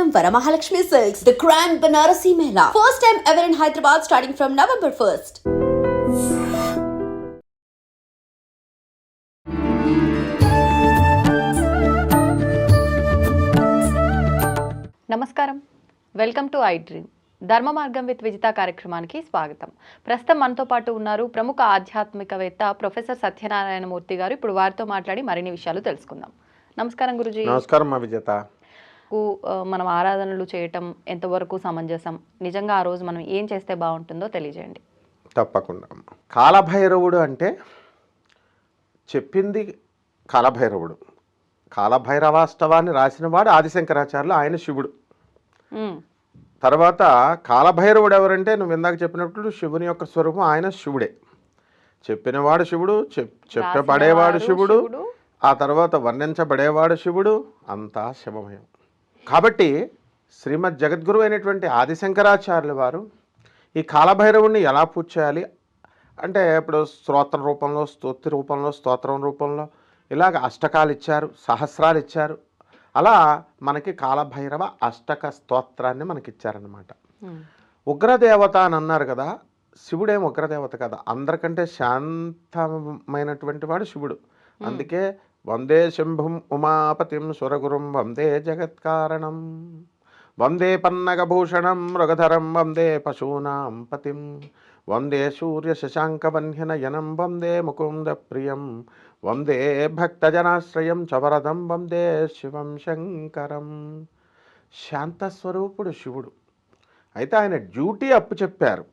Kanchipuram Varamahalakshmi Silks, the Grand Banarasi Mela. First time ever in Hyderabad starting from November 1st. నమస్కారం. Welcome to I dream Dharma Margam with Vijitha కార్యక్రమానికి స్వాగతం. ప్రస్తుతం మనతో పాటు ఉన్నారు ప్రముఖ ఆధ్యాత్మికవేత్త ప్రొఫెసర్ సత్యనారాయణమూర్తి గారు. ఇప్పుడు వారితో మాట్లాడి మరిన్ని విషయాలు తెలుసుకుందాం. నమస్కారం గురుజీ. నమస్కారం మా విజేత. కు, ఆ, మనం ఆరాధనలు చేయటం ఎంతవరకు సమంజసం? నిజంగా ఆ రోజు మనం ఏం చేస్తే బాగుంటుందో తెలియజేయండి. తప్పకుండా. కాలభైరవుడు అంటే చెప్పింది కాలభైరవుడు. కాలభైరవాష్టవాన్ని రాసినవాడు ఆదిశంకరాచార్యులు ఆయన శివుడు. తర్వాత కాలభైరవుడు ఎవరంటే నువ్వు ఇందాక చెప్పినప్పుడు శివుని యొక్క స్వరూపం ఆయన శివుడే. చెప్పినవాడు శివుడు చెప్ చెప్పబడేవాడు శివుడు. ఆ తర్వాత వర్ణించబడేవాడు శివుడు అంతా శివమయం. కాబట్టి శ్రీమద్ జగద్గురు అయినటువంటి ఆదిశంకరాచార్యుల వారు ఈ కాలభైరవుణ్ణి ఎలా పూజ చేయాలి? అంటే ఇప్పుడు స్తోత్ర రూపంలో స్తోత్రి రూపంలో స్తోత్రం రూపంలో ఇలాగ అష్టకాలు ఇచ్చారు సహస్రాలు ఇచ్చారు. అలా మనకి కాలభైరవ అష్టక స్తోత్రాన్ని మనకి ఇచ్చారనమాట ఉగ్రదేవత అని అన్నారు కదా శివుడేం ఉగ్రదేవత కదా. అందరికంటే శాంతమైనటువంటి వాడు శివుడు. అందుకే వందే శంభుం ఉమాపతిం సురగురుం వందే జగత్కారణం. వందే పన్నగభూషణం మృగధరం వందే పశూనాం పతిం. వందే సూర్య శశాంకవన్యనయనం వందే ముకుంద ప్రియం వందే భక్తజనాశ్రయం చవరదం వందే శివం శంకరం. శాంతస్వరూపుడు శివుడు. అయితే ఆయన డ్యూటీ అప్పు చెప్పారు.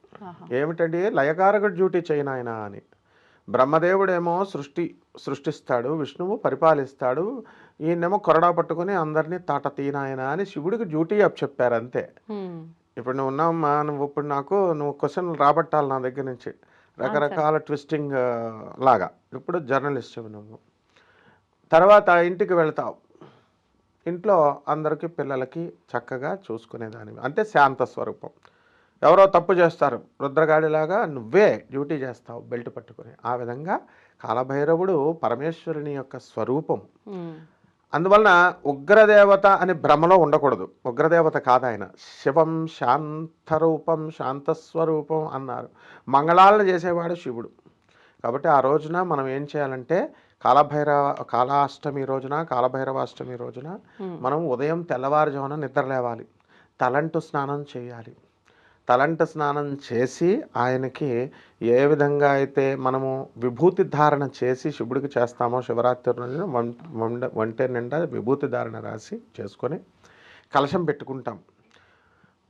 ఏమిటండి? లయకారకుడు డ్యూటీ చేయను ఆయన అని. బ్రహ్మదేవుడేమో సృష్టి సృష్టిస్తాడు విష్ణువు పరిపాలిస్తాడు. ఈయనేమో కొరడా పట్టుకుని అందరినీ తాట తీనాయన అని శివుడికి డ్యూటీ అప్పు చెప్పారు అంతే ఇప్పుడు నువ్వు ఉన్నావమ్మా నువ్వు ఇప్పుడు నాకు నువ్వు క్వశ్చన్ రాబట్టాలి నా దగ్గర నుంచి. రకరకాల ట్విస్టింగ్ లాగా. ఇప్పుడు జర్నలిస్ట్ నువ్వు. తర్వాత ఇంటికి వెళ్తావు. ఇంట్లో అందరికీ పిల్లలకి చక్కగా చూసుకునేదానివి. అంటే శాంత స్వరూపం. ఎవరో తప్పు చేస్తారు. రుద్రగాడిలాగా నువ్వే డ్యూటీ చేస్తావు బెల్ట్ పట్టుకొని. ఆ విధంగా కాలభైరవుడు పరమేశ్వరుని యొక్క స్వరూపం. అందువలన ఉగ్రదేవత అని భ్రమలో ఉండకూడదు. ఉగ్రదేవత కాదు ఆయన శివం శాంతరూపం శాంతస్వరూపం అన్నారు. మంగళాలను చేసేవాడు శివుడు. కాబట్టి ఆ రోజున మనం ఏం చేయాలంటే కాలభైరవ కాలాష్టమి రోజున కాలభైరవాష్టమి రోజున మనం ఉదయం తెల్లవారుజామున నిద్ర లేవాలి తలంటు స్నానం చేయాలి. తలంట స్నానం చేసి ఆయనకి ఏ విధంగా అయితే మనము విభూతి ధారణ చేసి శివుడికి చేస్తామో శివరాత్రి రోజున వం వండ వంట నిండా విభూతి ధారణ రాసి చేసుకొని కలశం పెట్టుకుంటాం.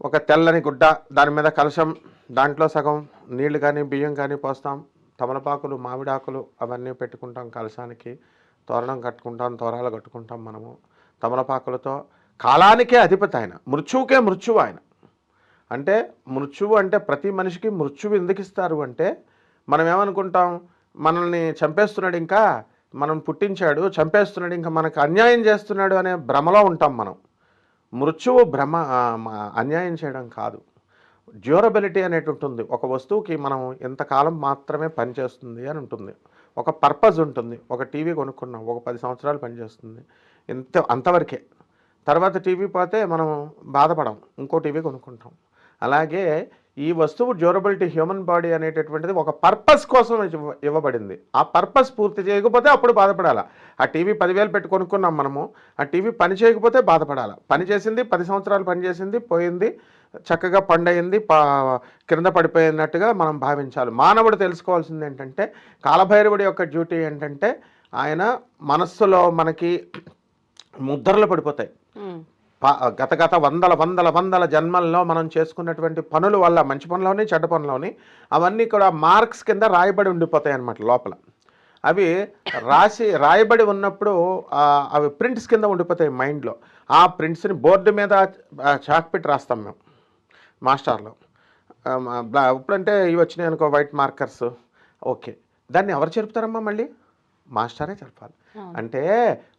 ఒక తెల్లని గుడ్డ దాని మీద కలశం దాంట్లో సగం నీళ్ళు కానీ బియ్యం కానీ పోస్తాం. తమలపాకులు మామిడాకులు అవన్నీ పెట్టుకుంటాం కలశానికి. తోరణం కట్టుకుంటాం తోరాలు కట్టుకుంటాం మనము. తమలపాకులతో కాలానికే అధిపతి ఆయన. మృత్యువుకే మృత్యువు ఆయన. అంటే మృత్యువు అంటే ప్రతి మనిషికి మృత్యువు ఎందుకు ఇస్తారు అంటే మనం ఏమనుకుంటాం మనల్ని చంపేస్తున్నాడు ఇంకా మనం పుట్టించాడు చంపేస్తున్నాడు ఇంకా మనకు అన్యాయం చేస్తున్నాడు అనే భ్రమలో ఉంటాం మనం. మృత్యువు భ్రమ అన్యాయం చేయడం కాదు. డ్యూరబిలిటీ అనేటి ఉంటుంది. ఒక వస్తువుకి మనం ఎంతకాలం మాత్రమే పనిచేస్తుంది అని ఉంటుంది. ఒక పర్పస్ ఉంటుంది. ఒక టీవీ కొనుక్కున్నాం. ఒక పది సంవత్సరాలు పనిచేస్తుంది ఇంత అంతవరకే. తర్వాత టీవీ పోతే మనం బాధపడం. ఇంకో టీవీ కొనుక్కుంటాం. అలాగే ఈ వస్తువు డ్యూరబిలిటీ హ్యూమన్ బాడీ అనేటటువంటిది ఒక పర్పస్ కోసం ఇవ్వబడింది. ఆ పర్పస్ పూర్తి చేయకపోతే అప్పుడు బాధపడాలి. ఆ టీవీ పదివేలు పెట్టి కొనుక్కున్నాం మనము. ఆ టీవీ పని చేయకపోతే బాధపడాలి. పని చేసింది పది సంవత్సరాలు పనిచేసింది పోయింది చక్కగా పండయింది పా క్రింద పడిపోయినట్టుగా మనం భావించాలి. మానవుడు తెలుసుకోవాల్సింది ఏంటంటే కాలభైరవుడి యొక్క డ్యూటీ ఏంటంటే ఆయన మనస్సులో మనకి ముద్రలు పడిపోతాయి. గత గత వందల వందల వందల జన్మల్లో మనం చేసుకున్నటువంటి పనుల వల్ల మంచి పనులోని చెడ్డ పనులోని అవన్నీ కూడా మార్క్స్ కింద రాయబడి ఉండిపోతాయి అన్నమాట లోపల. అవి రాసి రాయబడి ఉన్నప్పుడు అవి ప్రింట్స్ కింద ఉండిపోతాయి మైండ్లో. ఆ ప్రింట్స్ని బోర్డు మీద చాక్ పెట్టి రాస్తాం మేము మాస్టర్లో. ఇప్పుడంటే ఇవి వచ్చినాయి అనుకో వైట్ మార్కర్స్. ఓకే. దాన్ని ఎవరు చెరుపుతారమ్మా మళ్ళీ? మాస్టరే చెరపాలి. అంటే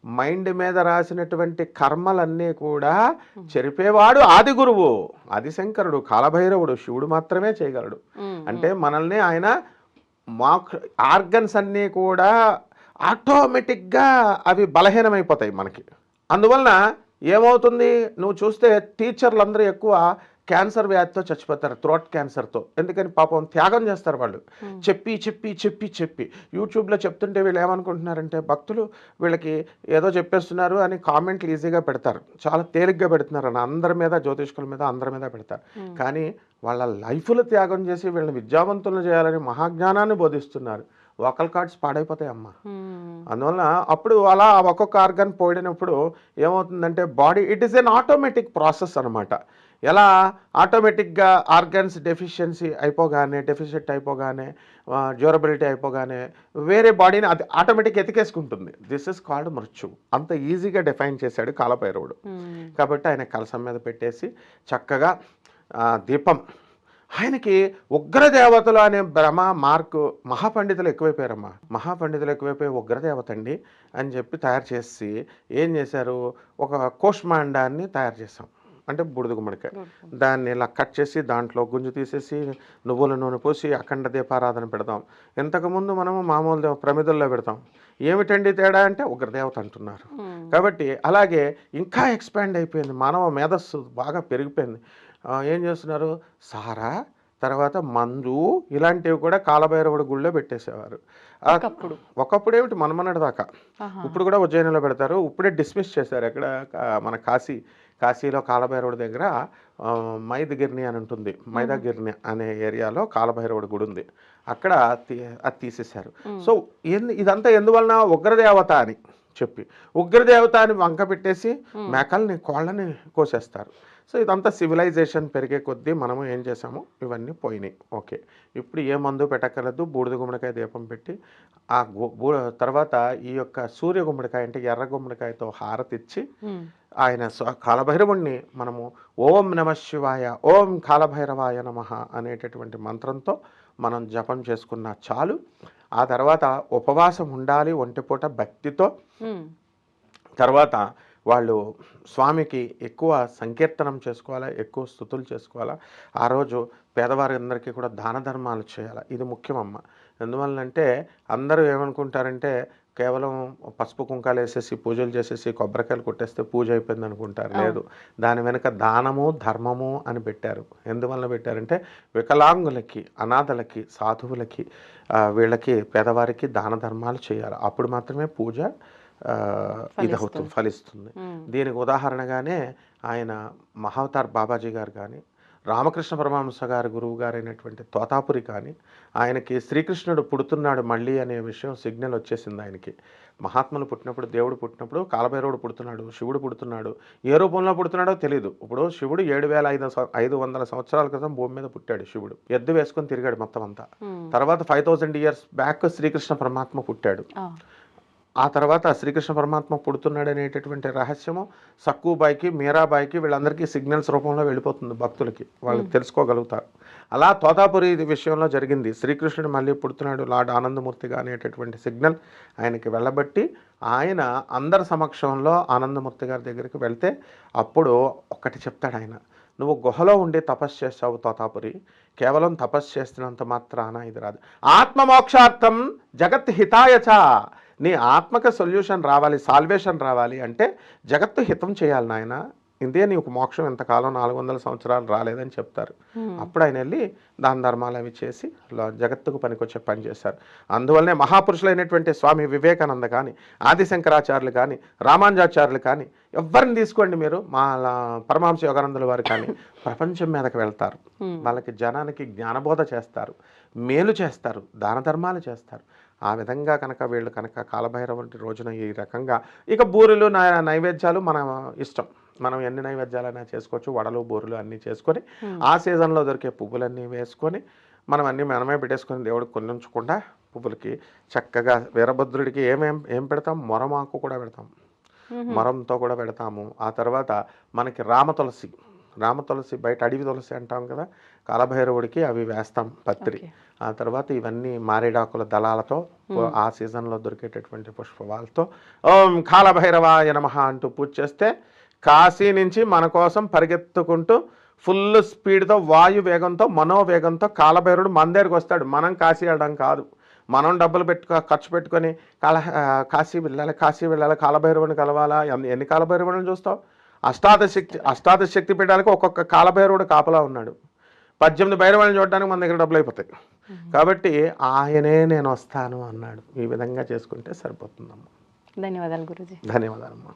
మైండ్ మీద రాసినటువంటి కర్మలన్నీ కూడా చెరిపేవాడు ఆది గురువు ఆదిశంకరుడు కాలభైరవుడు. శివుడు మాత్రమే చేయగలడు. అంటే మనల్ని ఆయన మాక్ ఆర్గన్స్ అన్నీ కూడా ఆటోమేటిక్గా అవి బలహీనమైపోతాయి మనకి. అందువలన ఏమవుతుంది? నువ్వు చూస్తే టీచర్లు అందరూ ఎక్కువ క్యాన్సర్ వ్యాధితో చచ్చిపోతారు థ్రోట్ క్యాన్సర్తో. ఎందుకని? పాపం త్యాగం చేస్తారు వాళ్ళు. చెప్పి చెప్పి చెప్పి చెప్పి. యూట్యూబ్లో చెప్తుంటే వీళ్ళు ఏమనుకుంటున్నారంటే భక్తులు వీళ్ళకి ఏదో చెప్పేస్తున్నారు అని కామెంట్లు ఈజీగా పెడతారు. చాలా తేలిగ్గా పెడుతున్నారు అని అందరి మీద జ్యోతిష్కుల మీద అందరి మీద పెడతారు. కానీ వాళ్ళ లైఫ్లు త్యాగం చేసి వీళ్ళని విద్యావంతులను చేయాలని మహాజ్ఞానాన్ని బోధిస్తున్నారు. వోకల్ కార్డ్స్ పాడైపోతాయి అమ్మ. అందువల్ల అప్పుడు అలా ఆ ఒక్కొక్క ఆర్గాన్ పోయినప్పుడు ఏమవుతుందంటే body it is an automatic process అనమాట ఎలా ఆటోమేటిక్గా ఆర్గన్స్ డెఫిషియన్సీ అయిపోగానే డెఫిసిట్ అయిపోగానే డ్యూరబిలిటీ అయిపోగానే వేరే బాడీని అది ఆటోమేటిక్ ఎతికేసుకుంటుంది. దిస్ ఇస్ కాల్డ్ మృత్యు. అంత ఈజీగా డిఫైన్ చేశాడు కాలభైరవుడు. కాబట్టి ఆయన కలసం మీద పెట్టేసి చక్కగా దీపం. ఆయనకి ఉగ్రదేవతలు అనే భ్రమ మార్కు మహాపండితులు ఎక్కువైపోయారమ్మా. మహాపండితులు ఎక్కువైపోయి ఉగ్రదేవత అండి అని చెప్పి తయారు చేసి ఏం చేశారు? ఒక కోష్మాండాన్ని తయారు చేసాం అంటే బుడిద గుమ్మడికాయ దాన్ని ఇలా కట్ చేసి దాంట్లో గుంజు తీసేసి నువ్వుల నూనె పోసి అఖండ దీపారాధన పెడతాం. ఇంతకుముందు మనము మామూలు దేవ ప్రమిదల్లో పెడతాం. ఏమిటండి తేడా అంటే ఉగ్రదేవత అంటున్నారు. కాబట్టి అలాగే ఇంకా ఎక్స్పాండ్ అయిపోయింది. మానవ మేధస్సు బాగా పెరిగిపోయింది. ఏం చేస్తున్నారు? సారా తర్వాత మందు ఇలాంటివి కూడా కాలభైరవుడి గుళ్ళో పెట్టేసేవారు. ఒకప్పుడు. ఒకప్పుడు ఏమిటి? మనమన్నటి దాకా. ఇప్పుడు కూడా ఉజ్జయినిలో పెడతారు. ఇప్పుడే డిస్మిస్ చేశారు ఎక్కడ? మన కాశీ. కాశీలో కాలభైరవుడి దగ్గర మైదగిరిని అని ఉంటుంది. మైదాగిరిని అనే ఏరియాలో కాలభైరవుడి గుడి ఉంది. అక్కడ అది తీసేశారు. సో ఎందు ఇదంతా ఎందువలన ఉగ్రదేవత అని చెప్పి ఉగ్రదేవత అని వంక పెట్టేసి మేకల్ని కోళ్ళని కోసేస్తారు. సో ఇదంతా సివిలైజేషన్ పెరిగే కొద్దీ మనము ఏం చేసాము ఇవన్నీ పోయినాయి. ఓకే. ఇప్పుడు ఏ మందు పెట్టక్కర్లేదు. బూడిద గుమ్మడికాయ దీపం పెట్టి ఆ తర్వాత ఈ యొక్క సూర్య గుమ్మడికాయ అంటే ఎర్ర గుమ్మడికాయతో హారతిచ్చి ఆయన కాలభైరవుణ్ణి మనము ఓం నమ శివాయ ఓం కాలభైరవాయ నమ అనేటటువంటి మంత్రంతో మనం జపం చేసుకున్న చాలు. ఆ తర్వాత ఉపవాసం ఉండాలి ఒంటిపూట భక్తితో. తర్వాత వాళ్ళు స్వామికి ఎక్కువ సంకీర్తనం చేసుకోవాలా ఎక్కువ స్థుతులు చేసుకోవాలా? ఆ రోజు పేదవారందరికీ కూడా దాన ధర్మాలు చేయాలి? ఇది ముఖ్యమమ్మ. ఎందువల్లంటే అందరూ ఏమనుకుంటారంటే కేవలం పసుపు కుంకాలు వేసేసి పూజలు చేసేసి కొబ్బరికాయలు కొట్టేస్తే పూజ అయిపోయింది అనుకుంటారు. లేదు. దాని వెనుక దానము ధర్మము అని పెట్టారు. ఎందువల్ల పెట్టారంటే వికలాంగులకి అనాథలకి సాధువులకి వీళ్ళకి పేదవారికి దాన ధర్మాలు చేయాలి. అప్పుడు మాత్రమే పూజ ఆ, ఇది అవుతుంది ఫలిస్తుంది. దీనికి ఉదాహరణగానే ఆయన మహావతార్ బాబాజీ గారు కానీ రామకృష్ణ పరమహంస గారి గురువు గారైనటువంటి తోతాపురి కానీ ఆయనకి శ్రీకృష్ణుడు పుడుతున్నాడు మళ్ళీ అనే విషయం సిగ్నల్ వచ్చేసింది ఆయనకి. మహాత్ములు పుట్టినప్పుడు దేవుడు పుట్టినప్పుడు కాలభైరవుడు పుడుతున్నాడు శివుడు పుడుతున్నాడు ఏ రూపంలో పుడుతున్నాడో తెలియదు ఇప్పుడు శివుడు ఏడు వేల ఐదు ఐదు వందల సంవత్సరాల క్రితం భూమి మీద పుట్టాడు శివుడు. ఎద్దు వేసుకొని తిరిగాడు మొత్తం అంతా. తర్వాత five thousand years back Shri Krishna పరమాత్మ పుట్టాడు. ఆ తర్వాత శ్రీకృష్ణ పరమాత్మ పుడుతున్నాడు అనేటటువంటి రహస్యము సక్కుబాయికి మీరాబాయికి వీళ్ళందరికీ సిగ్నల్స్ రూపంలో వెళ్ళిపోతుంది భక్తులకి. వాళ్ళు తెలుసుకోగలుగుతారు. అలా తోతాపురి ఇది విషయంలో జరిగింది. శ్రీకృష్ణుడు మళ్ళీ పుడుతున్నాడు లార్డ్ ఆనందమూర్తిగా అనేటటువంటి సిగ్నల్ ఆయనకి వెళ్ళబట్టి ఆయన అందరి సమక్షంలో ఆనందమూర్తి గారి దగ్గరికి వెళ్తే అప్పుడు ఒక్కటి చెప్తాడు ఆయన. నువ్వు గుహలో ఉండి తపస్సు చేస్తావు తోతాపురి. కేవలం తపస్సు చేస్తున్నంత మాత్రాన ఇది రాదు. ఆత్మమోక్షార్థం జగత్ హితాయచ నీ ఆత్మక సొల్యూషన్ రావాలి సాల్వేషన్ రావాలి అంటే జగత్తు హితం చేయాలి నాయన. ఇందే నీకు మోక్షం ఎంతకాలం నాలుగు వందల సంవత్సరాలు రాలేదని చెప్తారు. అప్పుడు ఆయన వెళ్ళి దాన ధర్మాలు అవి చేసి జగత్తుకు పనికొచ్చే పని చేశారు. అందువల్లనే మహాపురుషులైనటువంటి స్వామి వివేకానంద కానీ ఆదిశంకరాచార్యులు కానీ రామానుజాచార్యులు కానీ ఎవరిని తీసుకోండి మీరు. మా పరమహంస యోగానందుల వారు కానీ ప్రపంచం మీదకి వెళ్తారు. వాళ్ళకి జనానికి జ్ఞానబోధ చేస్తారు. మేలు చేస్తారు. దాన ధర్మాలు చేస్తారు. ఆ విధంగా కనుక వీళ్ళు కనుక కాలభైరవంటి రోజున ఈ రకంగా ఇక బూరెలు నైవేద్యాలు మన ఇష్టం. మనం ఎన్ని నైవేద్యాలైనా చేసుకోవచ్చు. వడలు బూరెలు అన్నీ చేసుకొని ఆ సీజన్లో దొరికే పువ్వులన్నీ వేసుకొని మనం అన్నీ మనమే పెట్టేసుకొని దేవుడికి కొన్ని ఉంచకుండా పువ్వులకి చక్కగా వీరభద్రుడికి ఏమేం ఏం పెడతాం? మొరమాకు కూడా పెడతాం. మొరంతో కూడా పెడతాము. ఆ తర్వాత మనకి రామ తులసి. రామ తులసి బయట అడవి తులసి అంటాం కదా కాలభైరవుడికి అవి వేస్తాం పత్రి. ఆ తర్వాత ఇవన్నీ మారేడాకుల దళాలతో ఆ సీజన్లో దొరికేటటువంటి పుష్పవాలతో ఓం కాలభైరవాయ నమః అంటూ పూజ చేస్తే కాశీ నుంచి మన కోసం పరిగెత్తుకుంటూ ఫుల్ స్పీడ్తో వాయు వేగంతో మనోవేగంతో కాలభైరవుడు మన దగ్గరికి వస్తాడు. మనం కాశీ వెళ్ళడం కాదు. మనం డబ్బులు పెట్టుకో ఖర్చు పెట్టుకొని కాల కాశీ వెళ్ళాలి కాశీ వెళ్ళాలి కాలభైరవుని కలవాలా? ఎన్ని కాలభైరవుని చూస్తావు? అష్టాదశ శక్తి అష్టాదశ శక్తి పీఠాలకు ఒక్కొక్క కాలభైరవుడు కాపలా ఉన్నాడు. పద్దెనిమిది భైరవాళ్ళని చూడడానికి మన దగ్గర డబ్బులు అయిపోతాయి. కాబట్టి ఆయనే నేను వస్తాను అన్నాడు. ఈ విధంగా చేసుకుంటే సరిపోతుందమ్మా. ధన్యవాదాలు గురుజీ. ధన్యవాదాలమ్మా.